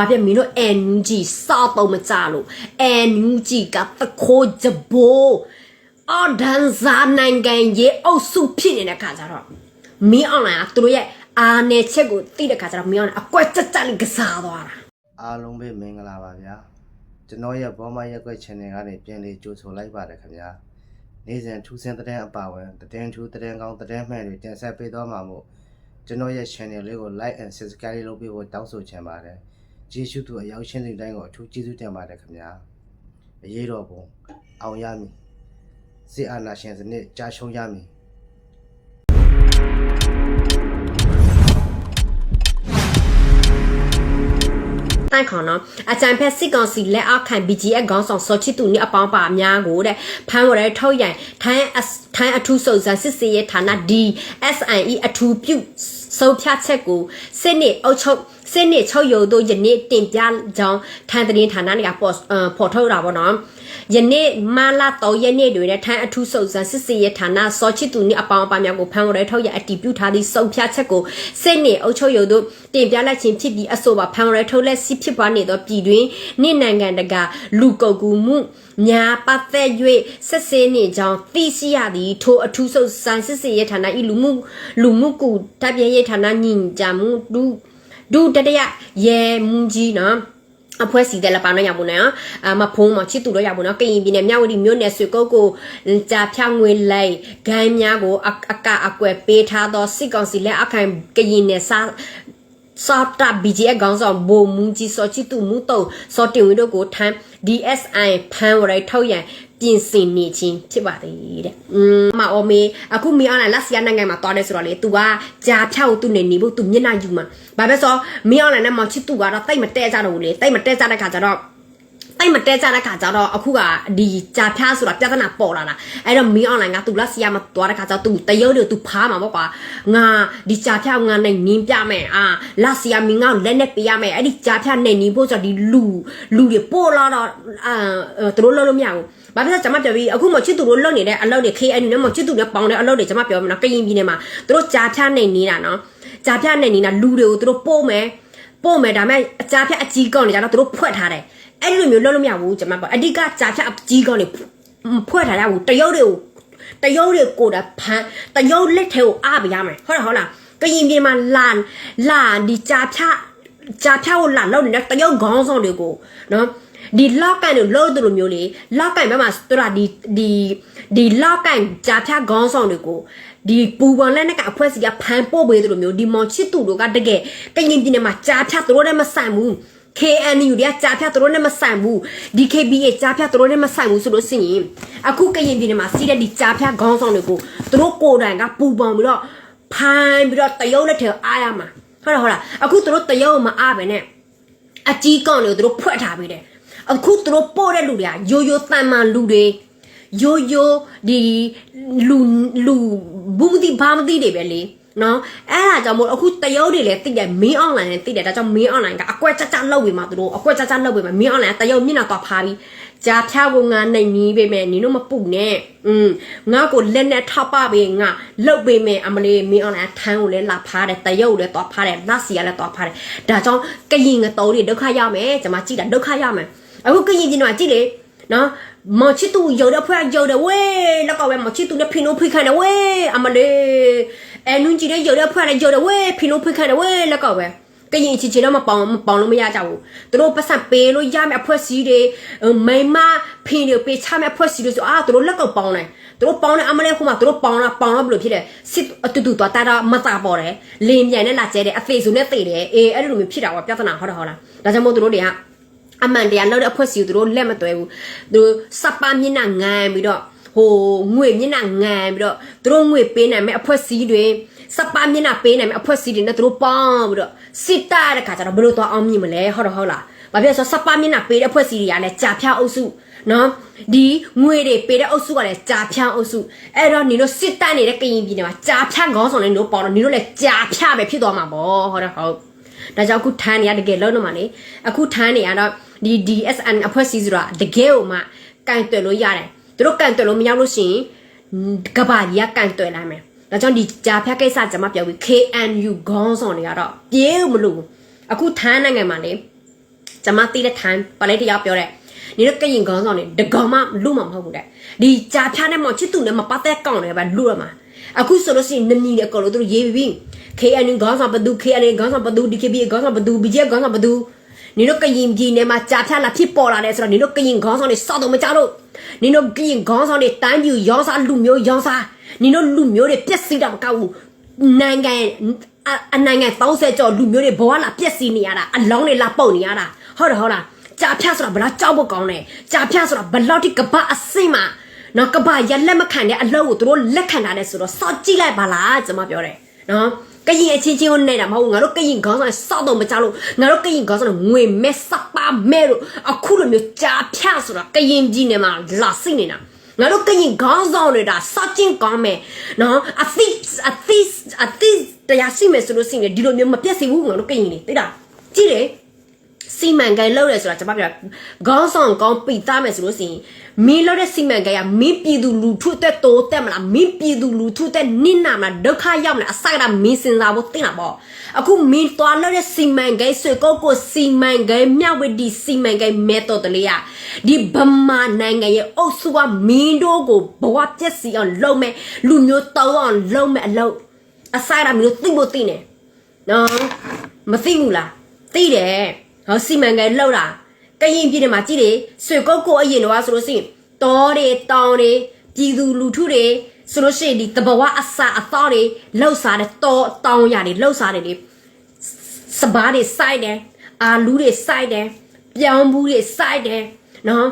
ဘာဖြစ်မင်းတို့အန်ယူဂျီစောက်တော့မကြလို့အန်ယူဂျီကတခိုးကြဘိုးအော်ဒန်ဇာနိုင်ငံရေးအုပ်စုဖြစ်နေတဲ့ခါကျတော့မင်းအွန်လိုင်းကသူတို့ရဲ့အာနယ်ချက်ကိုသိတဲ့ခါကျတော့မင်းအွန်လိုင်းအကွက်တက်တက်လေးကစားသွားတာအားလုံးပဲမင်္ဂလာပါဗျာကျွန်တော်ရဲ့ဘောမရက်ွက် channel ကနေပြန်လေးကြိုဆိုလိုက်ပါတယ်ခင်ဗျာနေ့စဉ်ထူးဆန်းတဲ့အပါဝင်သတင်းထူးသတင်းကောင်းသတင်းမှန်တွေတင်ဆက်ပေးသွားမှာမို့ကျွန်တော်ရဲ့ channel လေးကို like and subscribe လုပ်ပေးဖို့တောင်းဆိုချင်ပါတယ် ကျေးဇူးတူအရောက်ရှင်းတဲ့တိုင်းကိုအထူးကျေးဇူးတင်ပါတယ်ခင်ဗျာအရေးတော်ပုံအောင်ရမည်စစ်အာဏာရှင်စနစ်ကြာရှုံးရမည်တိုင်ခေါနော်အကြံဖက်စစ်ကောင်စီလက်အောက်ခံ BGF ခေါင်းဆောင်စောချစ်သူနဲ့အပေါင်းပါအများကိုတဲ့ဖမ်းဝရထုတ်ရိုင်ထိုင်းအစထိုင်းအထူးစုံစမ်းစစ်ဆေးရေးဌာန DSIE အထူးပြုစုံဖြတ်ချက်ကိုစစ်နစ်အုပ်ချုပ် စစ်နစ်ချုပ်ရုံတို့ယနေ့တင်ပြကြောင်းထိုင်းသတင်းဌာနတွေကပေါ်အဖော်ထုတ်တာပေါ့နော်ယနေ့မလာတော့ယနေ့တွေနဲ့ထိုင်းအထူးစုံစမ်းစစ်ဆေးရေးဌာနစောချစ်သူနဲ့အပေါင်းအပါများကိုဖမ်းဝရထုတ်ရအတည်ပြုထားသည့်စုံဖြတ်ချက်ကိုစစ်နစ်အုပ်ချုပ်ရုံတို့တင်ပြလိုက်ခြင်းဖြစ်ပြီးအဆိုပါဖမ်းဝရထုတ်လက်စီဖြစ်ပွားနေသောပြည်တွင်နေ့နိုင်ငံတကာလူကုန်ကူမှုများပတ်သက်၍ဆက်စင်းနေကြောင်းသိရှိရသည်ထိုအထူးစုံစမ်းစစ်ဆေးရေးဌာနဤလူမှုလူမှုကူတပ်ပြရေးဌာနညင်ကြမှုဒု ဒုတတရရဲမူကြီးနော်အဖွဲ့စီတဲ့လပါနော်ရပါဘူးနော်အမဖုံးမချစ်သူတော့ရပါဘူးနော်ကရင်ပြည်နယ်မြဝတီမြို့နယ်ဆွေကုတ်ကိုကြာဖြောင်းငွေလိုက်ဂိုင်းများကိုအအကအကွယ်ပေးထားသောစစ်ကောင်စီလက်အခိုင်ကရင်နယ်စား စောတာ BGF ခေါင်းဆောင်ဘိုမူကြီးစောချစ်သူမူတုံစောတင်ဝင်းတို့ကိုထမ်း DSI ဖမ်းဝရိုက်ထုတ်ရန်ပြင်ဆင်နေခြင်းဖြစ်ပါသေးတဲ့။อืมမအော်မေအခုမီအွန်လိုင်းလက်စီယာနိုင်ငံမှာတွားတယ်ဆိုတော့လေ तू ကကြာဖြောက်သူနေနေဖို့ तू မျက်နှာယူမှာ။ဘာပဲဆိုမီအွန်လိုင်းနဲ့မောင်ချစ်သူကတော့တိတ်မတဲကြတော့ဘူးလေ။တိတ်မတဲကြတဲ့ခါကျတော့ တိတ်မတဲကြတဲ့ခါကျတော့အခုကဒီကြာဖြားဆိုတာပြဿနာပေါ်လာတာအဲ့တော့မီးအွန်လိုင်းကသူလက်စီရမသွားတဲ့ခါကျတော့သူတရုပ်တွေသူဖားမှာပေါ့ကွာငါဒီကြာဖြားငါနဲ့နင်းပြမယ်အာလက်စီရမင်းငါလက်နဲ့ပေးရမယ်အဲ့ဒီကြာဖြားနဲ့နင်းဖို့ဆိုတော့ဒီလူလူတွေပို့လာတော့အာသူတို့လုံးလို့မရဘူးဘာဖြစ်လဲကျွန်မပြောပြီးအခုမချစ်သူတို့လုံနေတဲ့အလုပ်တွေ KNU နဲ့မချစ်သူနဲ့ပေါင်းတဲ့အလုပ်တွေကျွန်မပြောမှာနော်ကရင်ပြည်နယ်မှာသူတို့ကြာဖြားနေနေတာနော်ကြာဖြားနေနေတာလူတွေကိုသူတို့ပို့မယ်ပို့မယ်ဒါပေမဲ့အကြာဖြားအကြီးကောင်းနေကြတော့သူတို့ဖွက်ထားတယ် အဲ့ဒီလိုမျိုးလုပ်လို့မရဘူးကျွန်မပေါ့အဓိကကြာဖြတ်အကြီးကောင်းနေဖွဲ့ထားရဘူးတရုပ်တွေကိုတရုပ်တွေကိုတာဖမ်းတရုပ်လက်ထဲကိုအားပေးရမယ်ဟုတ်လားဟုတ်လားကရင်ပြည်မှာလာလာဒီကြာဖြတ်ကြာဖြတ်ကိုလာလောက်နေတဲ့တရုပ်ခေါင်းဆောင်တွေကိုနော်ဒီလောက်ကန်ကိုလို့တို့လိုမျိုးလေလောက်ကန်ဘက်မှာသူတို့ဒီဒီဒီလောက်ကန်ကြာဖြတ်ခေါင်းဆောင်တွေကိုဒီပူပန်လက်နဲ့ကအဖွဲစီကဖမ်းပို့ပေးတယ်လို့မျိုးဒီမောင်ချစ်သူတို့ကတကယ်ကရင်ပြည်နယ်မှာကြာဖြတ်သူတို့နဲ့မဆိုင်ဘူး KNU တွေကကြာဖြတ်သူတို့နဲ့မဆိုင်ဘူး DKBA ကြာဖြတ်သူတို့နဲ့မဆိုင်ဘူးဆိုလို့ရှိရင်အခုကရင်ပြည်နယ်မှာစီးတဲ့ဒီကြာဖြတ်ခေါင်းဆောင်တွေကိုသူတို့ကိုယ်တိုင်ကပူပေါင်းပြီးတော့ဖိုင်းပြီးတော့တရုပ်လက်ထဲအားရမှာဟုတ်လားဟုတ်လားအခုသူတို့တရုပ်မအားပဲနဲ့အကြီးကောင်တွေကိုသူတို့ဖွက်ထားပေးတယ်အခုသူတို့ပို့တဲ့လူတွေကရိုးရိုးတန်မှန်လူတွေရိုးရိုးဒီလူလူဘူးဒီဘာမသိတွေပဲလေ နော်အဲ့ဒါကြောင့်မို့အခုတရုပ်တွေလည်းသိတယ်မင်းအွန်လိုင်းလည်းသိတယ်ဒါကြောင့်မင်းအွန်လိုင်းကအကွက်ကြကြလောက်ပြီးမှသူတို့အကွက်ကြကြလောက်ပြီးမှမင်းအွန်လိုင်းတရုပ်မျက်နှာတော့ဖားပြီးကြာဖြားကိုငါနိုင်နီးပေးမယ်နင်တို့မပူနဲ့อืมငါကိုလက်နဲ့ထောက်ပပေးငါလှုပ်ပေးမယ်အမလေးမင်းအွန်လိုင်းထမ်းကိုလည်းလာဖားတယ်တရုပ်လည်းတော့ဖားတယ်လက်စီကလည်းတော့ဖားတယ်ဒါကြောင့်ကရင်ငတော်တွေဒုက္ခရမယ်ကျွန်မကြည့်တာဒုက္ခရမယ်အခုကရင်ကြီးတော့ကြည့်လေ နော်မချစ်သူရုံတဲ့ဖွဲ့ရုံတဲ့ဝေးလောက်ကပဲမချစ်သူနဲ့ဖင်လို့ဖိခိုင်းတယ်ဝေးအမလေးအဲနွန်ကြီးတဲ့ရုံတဲ့ဖွဲ့တဲ့ရုံတဲ့ဝေးဖင်လို့ဖိခိုင်းတယ်ဝေးလောက်ကပဲကရင်ချစ်ချင်တော့မပေါင်မပေါင်လို့မရကြဘူးသူတို့ပတ်စံပေးလို့ရမယ့်အဖွဲ့စည်းတွေမိမဖင်တွေပေးချမယ့်အဖွဲ့စည်းတွေဆိုအာသူတို့လက်ကောက်ပေါင်းတယ်သူတို့ပေါင်းတယ်အမလေးခုမှသူတို့ပေါင်းတာပေါင်းတော့ဘယ်လိုဖြစ်လဲစစ်အတူတူသွားတာတော့မသာပေါ်တယ်လင်းပြန်နဲ့လာကျဲတယ်အသေးစုနဲ့သေတယ်အေးအဲ့လိုမျိုးဖြစ်တာပေါ့ပြဿနာဟုတ်တယ်ဟုတ်လားဒါကြောင့်မို့သူတို့တွေက အမှန်တရားလောက်တဲ့အဖွဲ့စီကိုသူတို့လက်မသွဲဘူးသူတို့စပ်ပါမျက်နှာငံပြီးတော့ဟိုငွေမျက်နှာငံပြီးတော့သူတို့ငွေပေးနိုင်မဲ့အဖွဲ့စီတွေစပ်ပါမျက်နှာပေးနိုင်မဲ့အဖွဲ့စီတွေနဲ့သူတို့ပေါင်းပြီးတော့စစ်တာတဲ့ခါကျတော့ဘယ်လိုတော့အောင်မြင်မလဲဟုတ်တော့ဟုတ်လားဘာဖြစ်လဲဆိုစပ်ပါမျက်နှာပေးတဲ့အဖွဲ့စီတွေကလည်းကြာဖြာအုပ်စုနော်ဒီငွေတွေပေးတဲ့အုပ်စုကလည်းကြာဖြာအုပ်စုအဲ့တော့နင်တို့စစ်တမ်းနေတဲ့ကရင်ပြည်နယ်မှာကြာဖြာခေါင်းဆောင်နေတို့ပေါတော့နင်တို့လည်းကြာဖြာပဲဖြစ်သွားမှာပေါ့ဟုတ်တော့ဟုတ်ဒါကြောင့်အခုထမ်းနေရတကယ်လုံးတော့မှာလေအခုထမ်းနေရတော့ ဒီ DSN အဖွဲ့အစည်းဆိုတာတကယ်ကိုမှကန်တွယ်လို့ရတယ်သူတို့ကန်တွယ်လို့မရလို့ရှိရင်ကဘာကြီးကကန်တွယ်လိုက်မယ်ဒါကြောင့်ဒီဂျာဖက်ကိစ္စကျွန်မပြောပြီး KNU ခေါင်းဆောင်တွေကတော့ပြေးမလို့အခုထမ်းနိုင်ငံမှာလေကျမသိတဲ့ time ပါလေတရားပြောတဲ့နေတော့ကရင်ခေါင်းဆောင်နေတကောင်မှလူမှမဟုတ်ဘူးတဲ့ဒီကြာဖြားနဲ့မောင်ချစ်သူနဲ့မပတ်သက်ကောင်းတယ်ဗျလူရမှာအခုဆိုလို့ရှိရင်နမီနဲ့ကောလို့သူရေးပြီး KNU ခေါင်းဆောင်ဘသူ KNU ခေါင်းဆောင်ဘသူ DKB ခေါင်းဆောင်ဘသူ BJ ခေါင်းဆောင်ဘသူ နေတော့ကရင်ပြည်နယ်မှာကြာဖြားလာဖြစ်ပေါ်လာတယ်ဆိုတော့နေတော့ကရင်ခေါင်းဆောင်တွေစောက်တော့မကြလို့နေတော့ကရင်ခေါင်းဆောင်တွေတိုင်းပြည်ရောင်းစားလူမျိုးရောင်းစားနေတော့လူမျိုးတွေပြက်စီးတာမကောက်ဘူးနိုင်ငံအအနိုင်ငံ30ကျော်လူမျိုးတွေဘဝလာပြက်စီးနေရတာအလောင်းတွေလာပုတ်နေရတာဟုတ်တယ်ဟုတ်လားကြာဖြတ်ဆိုတာဘလားကြောက်ဖို့ကောင်းတယ်ကြာဖြတ်ဆိုတာဘလောက်ထိကပအစိမ့်မှာနော်ကပရလက်မခံတဲ့အလုပ်ကိုသူတို့လက်ခံတာလဲဆိုတော့စောက်ကြည့်လိုက်ပါလားကျွန်မပြောတယ်နော်ကရင်အချင်းချင်းကိုနေတာမဟုတ်ဘူးငါတို့ကရင်ခေါင်းဆောင်စောက်တော့မကြလို့ငါတို့ကရင်ခေါင်းဆောင်ငွေမဲစပါမဲလို့အခုလိုမျိုးကြာဖြတ်ဆိုတာကရင်ကြီးနေမှာလာစိနေတာငါတို့ကရင်ခေါင်းဆောင်တွေဒါစကျင်ကောင်းမယ်နော်အသစ်အသစ်အသစ်တရားရှိမယ်ဆိုလို့ရှိရင်ဒီလိုမျိုးမပြတ်စေဘူးငါတို့ကရင်နေသိလားကြည့်လေစီမံကိန်းလုပ်ရဲဆိုတာကျွန်မပြောခေါင်းဆောင်ကောင်းပိသားမယ်ဆိုလို့ရှိရင် မင်းလုပ်တဲ့စီမံကိန်းကမင်းပြည်သူလူထုအတွက်တိုးတက်မလားမင်းပြည်သူလူထုအတွက်နစ်နာမလားဒုက္ခရောက်မလားအစကတည်းကမင်းစဉ်းစားဖို့သိတာပေါ့အခုမင်းသွားလုပ်တဲ့စီမံကိန်းဆွေကိုကိုစီမံကိန်းမြဝတီစီမံကိန်း method တလေးอ่ะဒီဗမာနိုင်ငံရဲ့အုပ်စုကမင်းတို့ကိုဘဝပြည့်စည်အောင်လုပ်မယ်လူမျိုးတောင်းအောင်လုပ်မယ်အလုပ်အစကတည်းကမင်းတို့သိဖို့သိနေနော်မသိဘူးလားသိတယ်ဟောစီမံကိန်းလှုပ်တာ ကရင်ပြည်နယ်မှာကြည့်လေဆွေကုတ်ကိုအရင်တော့ဆိုလို့ရှိရင်တောတွေတောင်တွေပြည်သူလူထုတွေဆိုလို့ရှိရင်ဒီတဘဝအစာအသောတွေလှုပ်စားတဲ့တောတောင်ရတွေလှုပ်စားတယ်လေစပားတွေစိုက်တယ်အာလူးတွေစိုက်တယ်ပြောင်းဘူးတွေစိုက်တယ်နော်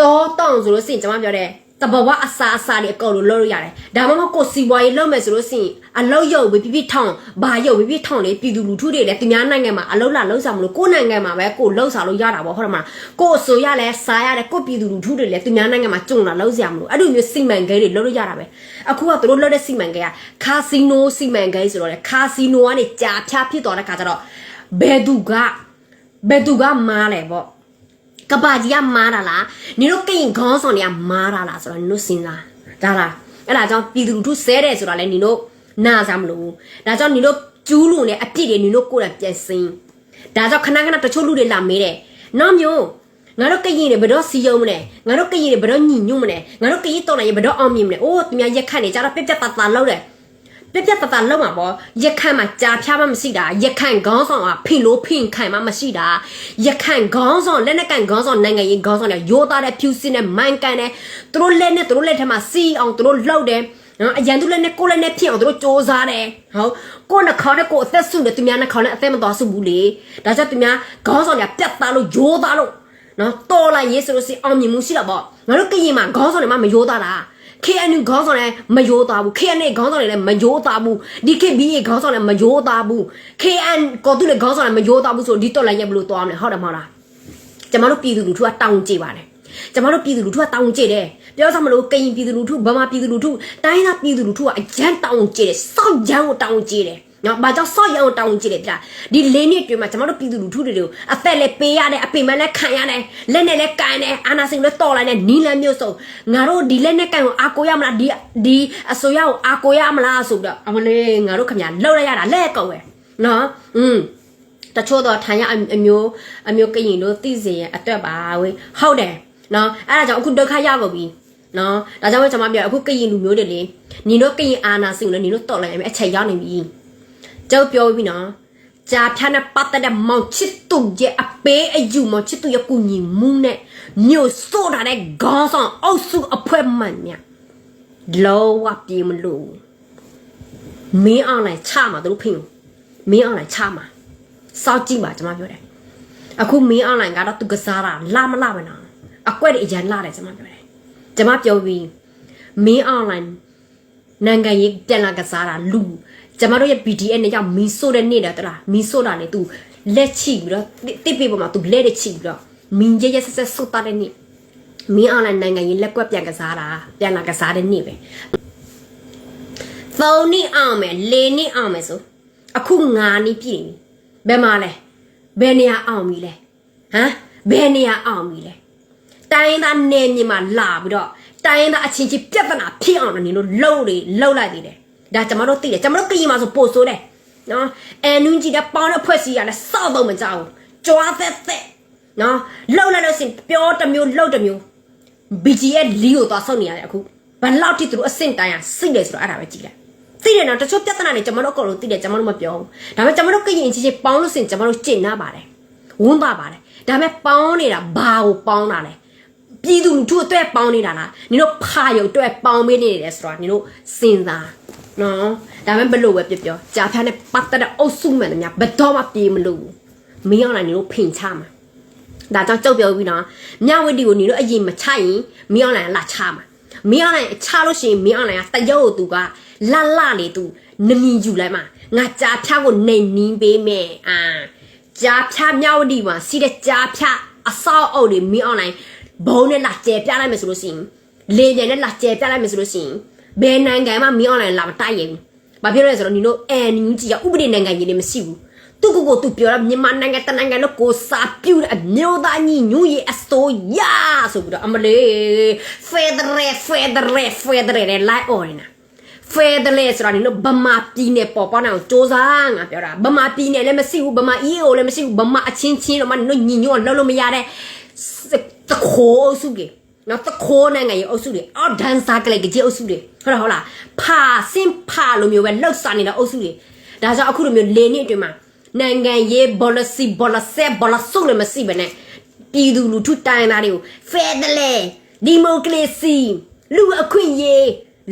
တောတောင်ဆိုလို့ရှိရင်ကျွန်မပြောတယ် တဘဝအစာအစာတွေအကုန်လုံးလုပ်လို့ရတယ်ဒါမှမဟုတ်ကိုစီပွားရေးလုပ်မယ်ဆိုလို့ရှိရင်အလောက်ရုပ်ဝေပြပြထောင်ဘာရုပ်ဝေပြထောင်လေပြည်သူလူထုတွေလည်းသူများနိုင်ငံမှာအလောက်လာလောက်စားမလို့ကိုယ်နိုင်ငံမှာပဲကိုလောက်စားလို့ရတာပေါ့ဟုတ်တယ်မလားကိုအစိုးရလည်းစားရတယ်ကိုပြည်သူလူထုတွေလည်းသူများနိုင်ငံမှာကျုံလာလောက်စရာမလို့အဲ့လိုမျိုးစီမံကိန်းတွေလုပ်လို့ရတာပဲအခုကသူတို့လုပ်တဲ့စီမံကိန်းကခါစီနိုစီမံကိန်းဆိုတော့လေခါစီနိုကနေကြာဖြားဖြစ်သွားတဲ့ခါကျတော့ဘယ်သူကဘယ်သူကမားလဲပေါ့ ကဘာကြီးကမားတာလားနင်တို့ကရင်ခေါင်းဆောင်တွေကမားတာလားဆိုတော့နင်တို့စဉ်းစားဒါလားအဲ့ဒါကြောင့်ပြည်သူလူထုဆဲတယ်ဆိုတာလဲနင်တို့နာစားမလို့ဒါကြောင့်နင်တို့ကျူးလွန်တဲ့အပြစ်တွေနင်တို့ကိုယ်တိုင်ပြန်စင်းဒါကြောင့်ခဏခဏတချို့လူတွေလာမေးတယ်နောက်မျိုးငါတို့ကရင်တွေဘယ်တော့စီယုံမလဲငါတို့ကရင်တွေဘယ်တော့ညီညွတ်မလဲငါတို့ကရင်တော်နိုင်ဘယ်တော့အောင်မြင်မလဲအိုးသူများရက်ခတ်နေကြတော့ပြက်ပြက်တတလောက်တယ် ပြက်ပြက်တတလောက်မှာပေါ့ရက်ခန့်မှာကြာဖြားမှမရှိတာရက်ခန့်ခေါင်းဆောင်ကဖိလို့ဖိခံမှမရှိတာရက်ခန့်ခေါင်းဆောင်လက်နဲ့ကန်ခေါင်းဆောင်နိုင်ငံရေးခေါင်းဆောင်တွေရိုးသားတဲ့ဖြူစင်းတဲ့မိုင်းကန်တဲ့သူတို့လက်နဲ့သူတို့လက်ထက်မှာစီအောင်သူတို့လှုပ်တယ်နော်အရန်သူလည်းနဲ့ကိုလည်းနဲ့ဖြစ်အောင်သူတို့စ조사တယ်ဟုတ်ကိုနှခေါင်းနဲ့ကိုအသက်ဆုနဲ့သူများနှခေါင်းနဲ့အသက်မတော်ဆုဘူးလေဒါကြောင့်သူများခေါင်းဆောင်တွေကပြတ်သားလို့ရိုးသားလို့နော်တော်လိုက်ရေးဆိုလို့စီအောင်မြင်မှုရှိတာပေါ့ငါတို့ကရင်မှာခေါင်းဆောင်တွေမှမရိုးသားတာ KNU ခေါင်းဆောင်လည်းမယိုးသားဘူး KNA ခေါင်းဆောင်လည်းမယိုးသားဘူး DKBA ခေါင်းဆောင်လည်းမယိုးသားဘူး KN ကောသူလည်းခေါင်းဆောင်လည်းမယိုးသားဘူးဆိုဒီတော့လည်းရက်ဘလို့သွားမလဲဟုတ်တယ်မဟုတ်လားကျမတို့ပြည်သူလူထုကတောင်းကြည့်ပါတယ်ကျမတို့ပြည်သူလူထုကတောင်းကြည့်တယ်ပြောစမလို့ကရင်ပြည်သူလူထုဗမာပြည်သူလူထုတိုင်းသားပြည်သူလူထုကအရန်တောင်းကြည့်တယ်စောက်ရန်ကိုတောင်းကြည့်တယ် နော်ဘာကြောင့်ဆော့ရအောင်တောင်းကြည့်လေပြဒီလေးနှစ်တွင်မှာကျွန်တော်တို့ပြည်သူလူထုတွေကိုအသက်လည်းပေးရတယ်အပင်မလည်းခံရတယ်လက်နဲ့လည်းကန်တယ်အာနာစိန်လည်းတော်လိုက်တယ်နီးလန်းမျိုးစုံငါတို့ဒီလက်နဲ့ကန်ကိုအာကိုရမလားဒီဒီအစိုးရကိုအာကိုရမလားဆိုတော့အမလေးငါတို့ခင်ဗျာလှုပ်လိုက်ရတာလက်ကောက်ပဲနော်อืมတချို့တော့ထိုင်ရအမျိုးအမျိုးကရင်တို့သိစေရအတွက်ပါဝေးဟုတ်တယ်နော်အဲ့ဒါကြောင့်အခုဒုက္ခရပါပြီနော်ဒါကြောင့်ကျွန်မပြောအခုကရင်လူမျိုးတွေလေညီတို့ကရင်အာနာစိန်လည်းညီတို့တော်လိုက်ရမယ်အချိန်ရောက်နေပြီ ကျုပ်ပြောပြီနော်ကြာဖြာနဲ့ပတ်သက်တဲ့မောင်ချစ်သူရဲ့အပေးအယူမောင်ချစ်သူရဲ့ကုညီမှုနဲ့ညို့ဆိုတာတဲ့ခေါင်းဆောင်အုပ်စုအဖွဲ့မှန်မြလောဝပြေမလို့မင်းအောင်လိုက်ချမှာတို့ဖင်မင်းအောင်လိုက်ချမှာစောက်ကြည့်ပါကျွန်မပြောတယ်အခုမင်းအောင်လိုက်ကတော့သူကစားတာလာမလာပဲနော်အကွက်တွေအရန်လာတယ်ကျွန်မပြောတယ်ကျွန်မပြောပြီးမင်းအောင်လိုက်နိုင်ငံရေးပြန်လာကစားတာလူ ကျမတို့ရဲ့ BDN နဲ့ရောက်မီဆိုတဲ့နေ့တယ်တလားမီဆိုတာလေ तू လက်ချိပြီးတော့တစ်ပေပေါ်မှာ तू လက်တဲ့ချိပြီးတော့မင်းရဲ့ဆက်ဆက်ဆုတ်တဲ့နေ့မင်းအွန်လိုင်းနိုင်ငံရေးလက်ကွက်ပြန်ကစားတာပြန်လာကစားတဲ့နေ့ပဲသုံးနှစ်အောင်မယ်လေးနှစ်အောင်မယ်ဆိုအခုငါနှစ်ပြည့်ပြီဘယ်မှာလဲဘယ်နေရာအောင်ပြီလဲဟမ်ဘယ်နေရာအောင်ပြီလဲတိုင်းသားနေမြေမှာလာပြီးတော့တိုင်းသားအချင်းချင်းပြဿနာဖြစ်အောင်လို့နင်တို့လှုပ်လေလှုပ်လိုက်သေးတယ် ဒါကျမတို့သိတယ်ကျမတို့ကရင်မှာဆိုပို့ဆိုးတယ်နော်အန်နူးကြီးတဲ့ပေါင်းတဲ့ဖွဲ့စီရလဲစောက်တော့မကြောက်ဘူးကြွားသက်သက်နော်လှုပ်လိုက်လို့ရှရင်ပြောတစ်မျိုးလှုပ်တစ်မျိုး BGF လီကိုသွားဆောက်နေရတယ်အခုဘယ်လောက်ထိသူတို့အဆင့်တိုင်းရစိတ်တယ်ဆိုတော့အဲ့ဒါပဲကြည့်လိုက်သိတယ်နော်တချို့ပြဿနာတွေကျွန်တော်တို့အကုန်လုံးသိတယ်ကျွန်တော်တို့မပြောဘူးဒါပေမဲ့ကျွန်တော်တို့ကရင်ချင်းချင်းပေါင်းလို့ရှရင်ကျွန်တော်တို့ကျင့်နာပါတယ်ဝန်းသွားပါတယ်ဒါပေမဲ့ပေါင်းနေတာဘာကိုပေါင်းတာလဲ ပြည်သူလူထုအတွက်ပေါင်းနေတာလားနင်တို့ဖာရုံအတွက်ပေါင်းပေးနေတယ်ဆိုတော့နင်တို့စဉ်းစားနော်ဒါပေမဲ့ဘလို့ပဲပြောပြောကြာဖျားနဲ့ပတ်သက်တဲ့အုပ်စုမှန်တယ်များဘယ်တော့မှပြေးမလို့ဘူးမင်းအောင်နိုင်နင်တို့ဖိန်ချမှာဒါကြောင့်ကြောက်ပြောပြီးတော့မြဝတီကိုနေလို့အရင်မချရင်မင်းအွန်လိုင်းကလာချမှာမင်းအွန်လိုင်းချလို့ရှိရင်မင်းအွန်လိုင်းကတရုပ်ကိုသူကလတ်လနေသူနမီယူလိုက်မှာငါကြားဖြားကိုနေနီးပေးမယ်အာကြားဖြားမြဝတီမှာစီးတဲ့ကြားဖြားအဆောက်အုပ်တွေမင်းအွန်လိုင်း ဘုံနဲ့လာကျဲပြလိုက်မယ်ဆိုလို့ရှိရင်လေပြန်နဲ့လာကျဲပြလိုက်မယ်ဆိုလို့ရှိရင်ဘယ်နိုင်ငံမှမင်းအွန်လိုင်းလာမတိုက်ရင်ဘာဖြစ်လို့လဲဆိုတော့ညီတို့အန်ယူဂျီကဥပဒေနိုင်ငံကြီးတွေမရှိဘူး သူကိုကိုသူပြောတာမြန်မာနိုင်ငံတနိုင်ငံလို့ကိုစာပြူတဲ့အမျိုးသားညီညွတ်ရေးအစိုးရဆိုပြီးတော့အမလေးဖက်ဒရယ်ဖက်ဒရယ်ဖက်ဒရယ်နဲ့လိုက်អော်နေတာဖက်ဒရယ်ဆိုတာနင်တို့ဗမာပြည်နယ်ပေါ်ပေါက်အောင်စ조사ငါပြောတာဗမာပြည်နယ်လည်းမရှိဘူးဗမာ EAO လည်းမရှိဘူးဗမာအချင်းချင်းတော့မနင်တို့ညီညွတ်အောင်လုပ်လို့မရတဲ့ တခိုးအုပ်စုကြီးနော်တခိုးနိုင်ငံရေးအုပ်စုတွေအော်ဒန်ဆာကလေးကြီးအုပ်စုတွေဟုတ်လားဟုတ်လားဖာစင်ဖာလိုမျိုးပဲလှုပ်ရှားနေတဲ့အုပ်စုတွေဒါကြောင့်အခုလိုမျိုးလေနှစ်အတွင်းမှာနိုင်ငံရေး policy policy policy လည်းမရှိဘဲနဲ့ပြည်သူလူထုတိုင်းသားတွေကို federal democracy လူအခွင့်အရေး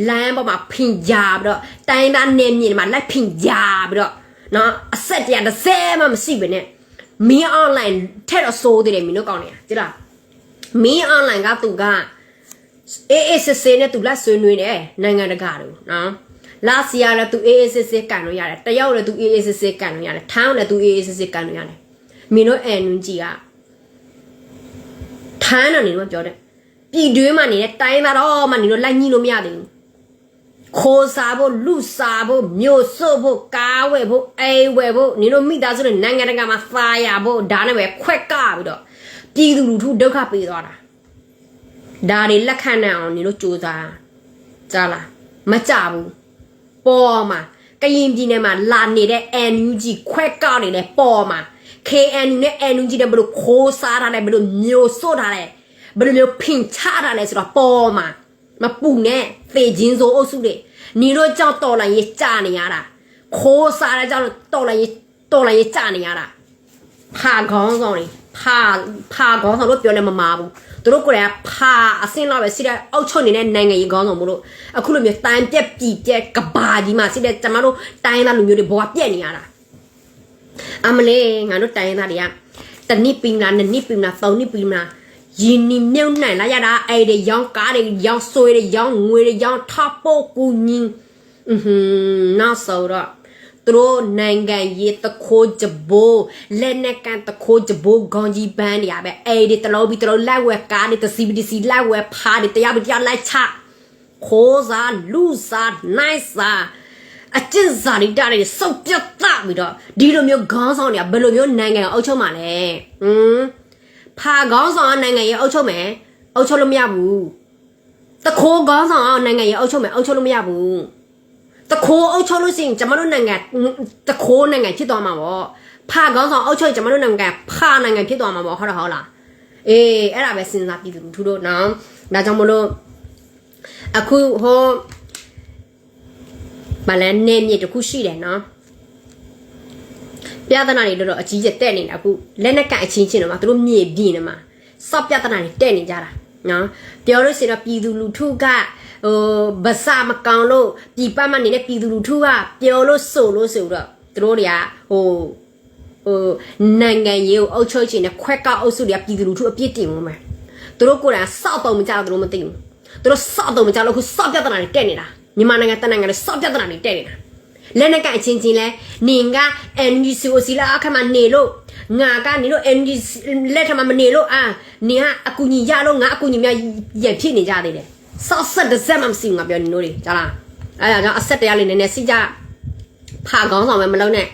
လမ်းပေါ်မှာဖင်ကြပြီးတော့တိုင်းသားနယ်မြေတွေမှာလိုက်ဖင်ကြပြီးတော့နော်အဆက်တရားတစ်စဲမှမရှိဘဲနဲ့ မင်း online ထက်တော့စိုးသေးတယ်မင်းတို့ကောင်းနေတာတိလားမင်း online ကသူကအေးအေးစစ်စစ်နဲ့သူလက်ဆွေးနွေးတယ်နိုင်ငံတကာတို့နော်လာစီယာလည်းသူအေးအေးစစ်စစ်ကန်လို့ရတယ်တယောက်လည်းသူအေးအေးစစ်စစ်ကန်လို့ရတယ်ထိုင်းလည်းသူအေးအေးစစ်စစ်ကန်လို့ရတယ်မင်းတို့အန်နူဂျီကထိုင်းတော့နေတော့ပြောတယ်ပြည်တွင်းမှာနေတဲ့တိုင်းသားတော့မှနေတော့လိုက်ညှိလို့မရသေးဘူး ခိုးစားဖို့လူစားဖို့မြို့စုပ်ဖို့ကားဝယ်ဖို့အိမ်ဝယ်ဖို့နေတို့မိသားစုနဲ့နိုင်ငံတကာမှာစာရဖို့ဒါနဲ့ပဲခွက်ကပြီးတော့ပြည်သူလူထုဒုက္ခပေးသွားတာဒါတွေလက်ခံနိုင်အောင်နေလို့စူးစမ်းကြားလားမကြဘူးပေါ်မှာကရင်ပြည်နယ်မှာလာနေတဲ့ NUG ခွဲကောက်နေတဲ့ပေါ်မှာ KNU နဲ့ NUG တဲ့ဘယ်လိုခိုးစားတာလဲဘယ်လိုမျိုးစို့တာလဲဘယ်လိုမျိုးဖင်ချတာလဲဆိုတော့ပေါ်မှာ မပူနဲ့သေချင်းစိုးအုပ်စုတွေညီတို့ကြောင့်တော်လိုင်းရေးကြာနေရတာခိုးစားတဲ့ကြောင့်တော်လိုင်းရေးတော်လိုင်းရေးကြာနေရတာဖာခေါင်းဆောင်တွေဖာဖာခေါင်းဆောင်တို့ပြောနေမမာဘူးသူတို့ကိုယ်ကဖာအစင်းလောက်ပဲစီတဲ့အုတ်ချုပ်နေတဲ့နိုင်ငံရေးခေါင်းဆောင်မို့လို့အခုလိုမျိုးတန်ပြက်ပြည်ပြက်ကဘာကြီးမှာစီတဲ့ကျမတို့တိုင်းသားလူမျိုးတွေဘဝပြက်နေရတာအမလေးငါတို့တိုင်းသားတွေကတနစ်ပင်လားနှစ်နစ်ပင်လားသုံးနစ်ပင်လား ယင်းနီမြုံနိုင်လာရတာအဲ့ဒီရောင်းကားတွေရောင်းဆွေးတွေရောင်းငွေတွေရောင်းထပို့ကူညီอือဟင်းနောက်ဆိုတော့သူတို့နိုင်ငံရေးတခိုးကြဘိုးလက်နက်ကန်တခိုးကြဘိုးခေါင်းကြီးပန်းနေရပဲအဲ့ဒီတလုံးပြီးတလုံးလက်ဝဲကားနေတစီပီတစီလက်ဝဲဖားနေတရားပြီးတရားလိုက်ချခိုးစားလူစားနိုင်စားအကျင့်စာရိတ္တတွေစုပ်ပြတ်တာပြီးတော့ဒီလိုမျိုးခေါင်းဆောင်တွေကဘယ်လိုမျိုးနိုင်ငံကိုအုပ်ချုပ်မှာလဲဟမ် ဖာခေါင်းဆောင်ကနိုင်ငံရေးအုပ်ချုပ်မယ်အုပ်ချုပ်လို့မရဘူးတခိုးခေါင်းဆောင်ကနိုင်ငံရေးအုပ်ချုပ်မယ်အုပ်ချုပ်လို့မရဘူးတခိုးအုပ်ချုပ်လို့ရှိရင်ကျမတို့နိုင်ငံတခိုးနိုင်ငံဖြစ်သွားမှာပေါ့ဖာကောင်းဆောင်အုပ်ချုပ်ရင်ကျမတို့နိုင်ငံဖာနိုင်ငံဖြစ်သွားမှာပေါ့ဟုတ်တယ်ဟုတ်လားအေးအဲ့ဒါပဲစဉ်းစားပြီးသူတို့တို့နော်ဒါကြောင့်မလို့အခုဟိုမလဲနေမြေတစ်ခုရှိတယ်နော် ပြဿနာတွေတော်တော်အကြီးကျယ်တက်နေတာအခုလက်နက်ကန်အချင်းချင်းတော့မှသူတို့မြေပြင်းနေမှာစောက်ပြဿနာတွေတက်နေကြတာနော်ပြောလို့ရှိရင်တော့ပြည်သူလူထုကဟိုဗစာမကောင်လို့ပြည်ပမှာနေတဲ့ပြည်သူလူထုကပြောလို့ဆိုလို့ဆိုတော့သူတို့တွေကဟိုဟိုနိုင်ငံရေးကိုအုပ်ချုပ်ချင်တဲ့ခွက်ကောက်အုပ်စုတွေကပြည်သူလူထုအပြစ်တင်မှုမှာသူတို့ကိုယ်တိုင်စောက်တော့မကြောက်သူတို့မသိဘူးသူတို့စောက်တော့မကြောက်လို့ခုစောက်ပြဿနာတွေတက်နေတာမြန်မာနိုင်ငံတနိုင်ငံတွေစောက်ပြဿနာတွေတက်နေတာ လက်နက်ကအချင်းချင်းလဲနင်က NGCOC လာအခါမှာနေလို့ငါကနေလို့ NG လက်ထမှာမနေလို့အာနင်ကအကူညီရလို့ငါအကူညီများရန်ဖြစ်နေကြသေးတယ်ဆော့ဆက်တစ်စက်မှမရှိဘူးငါပြောနေလို့တွေကြားလားအဲဒါကြောင့်အဆက်တရားလေးနည်းနည်းစိကြဖာကောင်းဆောင်ပဲမလုံးနဲ့